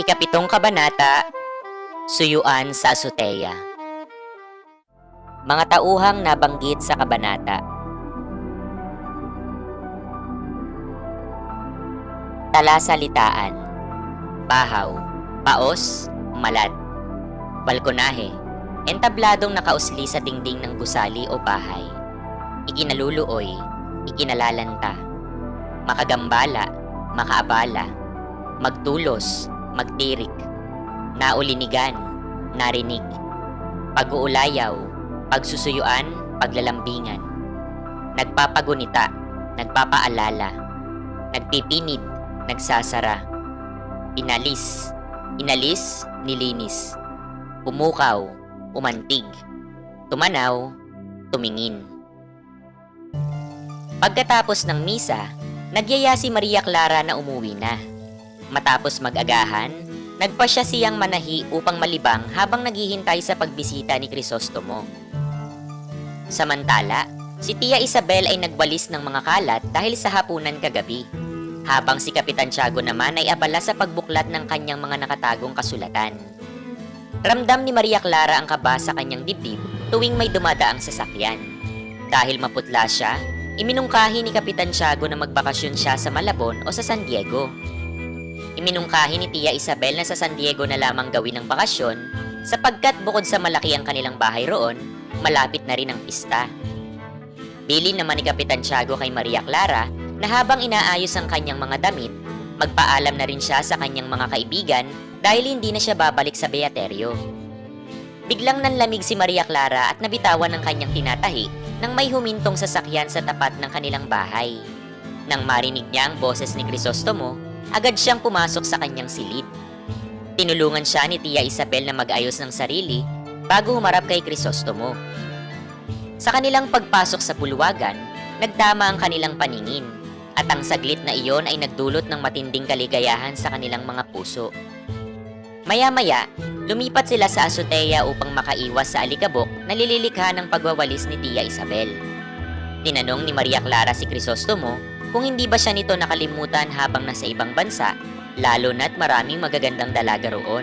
Ikapitong kabanata, Suyuan sa Azotea. Mga tauhang nabanggit sa kabanata. Talasalitaan, bahaw, paos, malat, balkonahe, entabladong nakausli sa dingding ng gusali o bahay, ikinaluluoy, ikinalalanta, makagambala, makaabala, magtulos, magtirik, naulinigan, narinig, pag-uulayaw, pagsusuyuan, paglalambingan, nagpapagunita, nagpapaalala, nagpipinid, nagsasara, inalis, inalis, nilinis, pumukaw, umantig, tumanaw, tumingin. Pagkatapos ng misa, nagyaya si Maria Clara na umuwi na. Matapos mag-agahan, nagpa siya siyang manahi upang malibang habang naghihintay sa pagbisita ni Crisostomo. Samantala, si Tia Isabel ay nagwalis ng mga kalat dahil sa hapunan kagabi. Habang si Kapitan Tiago naman ay abala sa pagbuklat ng kanyang mga nakatagong kasulatan. Ramdam ni Maria Clara ang kaba sa kanyang dibdib tuwing may dumadaang sasakyan. Dahil maputla siya, iminungkahi ni Kapitan Tiago na magbakasyon siya sa Malabon o sa San Diego. Iminungkahi ni Tia Isabel na sa San Diego na lamang gawin ang bakasyon sapagkat bukod sa malaki ang kanilang bahay roon, malapit na rin ang pista. Bili naman ni Kapitan Tiago kay Maria Clara na habang inaayos ang kanyang mga damit, magpaalam na rin siya sa kanyang mga kaibigan dahil hindi na siya babalik sa Beaterio. Biglang nanlamig si Maria Clara at nabitawan ng kanyang tinatahi nang may humintong sasakyan sa tapat ng kanilang bahay. Nang marinig niya ang boses ni Crisostomo, agad siyang pumasok sa kanyang silid. Tinulungan siya ni Tia Isabel na mag-ayos ng sarili bago humarap kay Crisostomo. Sa kanilang pagpasok sa bulwagan, nagtama ang kanilang paningin at ang saglit na iyon ay nagdulot ng matinding kaligayahan sa kanilang mga puso. Maya-maya, lumipat sila sa azotea upang makaiwas sa alikabok na nilililikha ng pagwawalis ni Tia Isabel. Tinanong ni Maria Clara si Crisostomo kung hindi ba siya nito nakalimutan habang nasa ibang bansa, lalo na't maraming magagandang dalaga roon.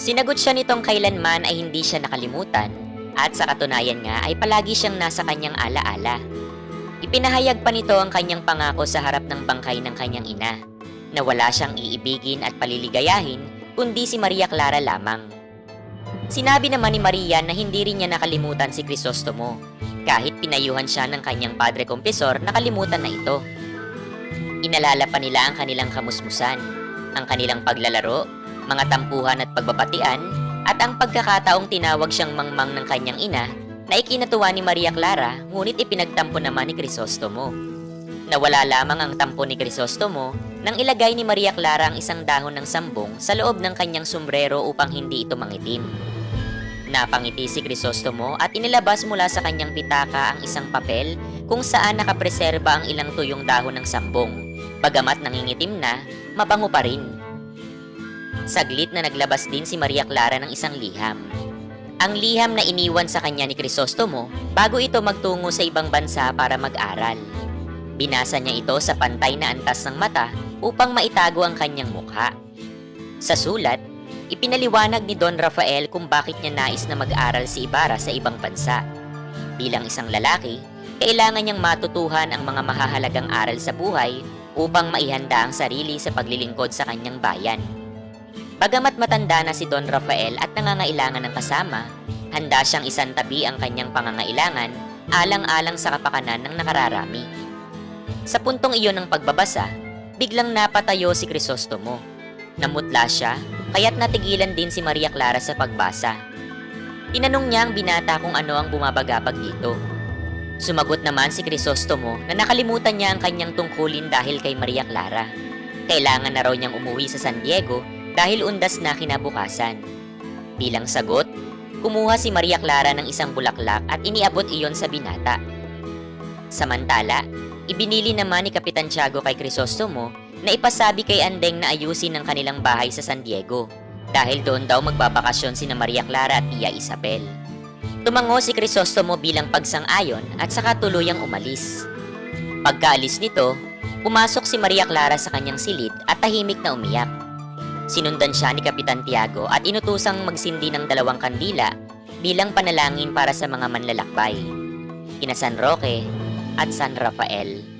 Sinagot siya nitong kailanman ay hindi siya nakalimutan at sa katunayan nga ay palagi siyang nasa kanyang alaala. Ipinahayag pa nito ang kanyang pangako sa harap ng bangkay ng kanyang ina na wala siyang iibigin at paliligayahin kundi si Maria Clara lamang. Sinabi naman ni Maria na hindi rin niya nakalimutan si Crisostomo kahit pinayuhan siya ng kanyang padre kompisor nakalimutan na ito. Inalala pa nila ang kanilang kamusmusan, ang kanilang paglalaro, mga tampuhan at pagbabatian, at ang pagkakataong tinawag siyang mangmang ng kanyang ina na ikinatuwa ni Maria Clara ngunit ipinagtampo naman ni Crisostomo. Nawala lamang ang tampo ni Crisostomo nang ilagay ni Maria Clara ang isang dahon ng sambong sa loob ng kanyang sombrero upang hindi ito mangitim. Napangiti si Crisostomo at inilabas mula sa kanyang pitaka ang isang papel kung saan nakapreserba ang ilang tuyong dahon ng sambong. Bagamat nangingitim na, mabango pa rin. Saglit na naglabas din si Maria Clara ng isang liham. Ang liham na iniwan sa kanya ni Crisostomo bago ito magtungo sa ibang bansa para mag-aral. Binasa niya ito sa pantay na antas ng mata upang maitago ang kanyang mukha. Sa sulat, ipinaliwanag ni Don Rafael kung bakit niya nais na mag-aral si Ibarra sa ibang bansa. Bilang isang lalaki, kailangan niyang matutuhan ang mga mahahalagang aral sa buhay upang maihanda ang sarili sa paglilingkod sa kanyang bayan. Bagamat matanda na si Don Rafael at nangangailangan ng kasama, handa siyang isantabi ang kanyang pangangailangan alang-alang sa kapakanan ng nakararami. Sa puntong iyon ng pagbabasa, biglang napatayo si Crisostomo. Namutla siya, kaya't natigilan din si Maria Clara sa pagbasa. Tinanong niya ang binata kung ano ang bumabagabag dito. Sumagot naman si Crisostomo na nakalimutan niya ang kanyang tungkulin dahil kay Maria Clara. Kailangan na raw niyang umuwi sa San Diego dahil undas na kinabukasan. Bilang sagot, kumuha si Maria Clara ng isang bulaklak at iniabot iyon sa binata. Samantala, ibinili naman ni Kapitan Tiago kay Crisostomo na ipasabi kay Andeng na ayusin ang kanilang bahay sa San Diego dahil doon daw magbabakasyon sina Maria Clara at Tia Isabel. Tumango si Crisostomo bilang pagsang-ayon at saka tuluyang umalis. Pagkaalis nito, pumasok si Maria Clara sa kanyang silid at tahimik na umiyak. Sinundan siya ni Kapitan Tiago at inutusang magsindi ng dalawang kandila bilang panalangin para sa mga manlalakbay, ina San Roque at San Rafael.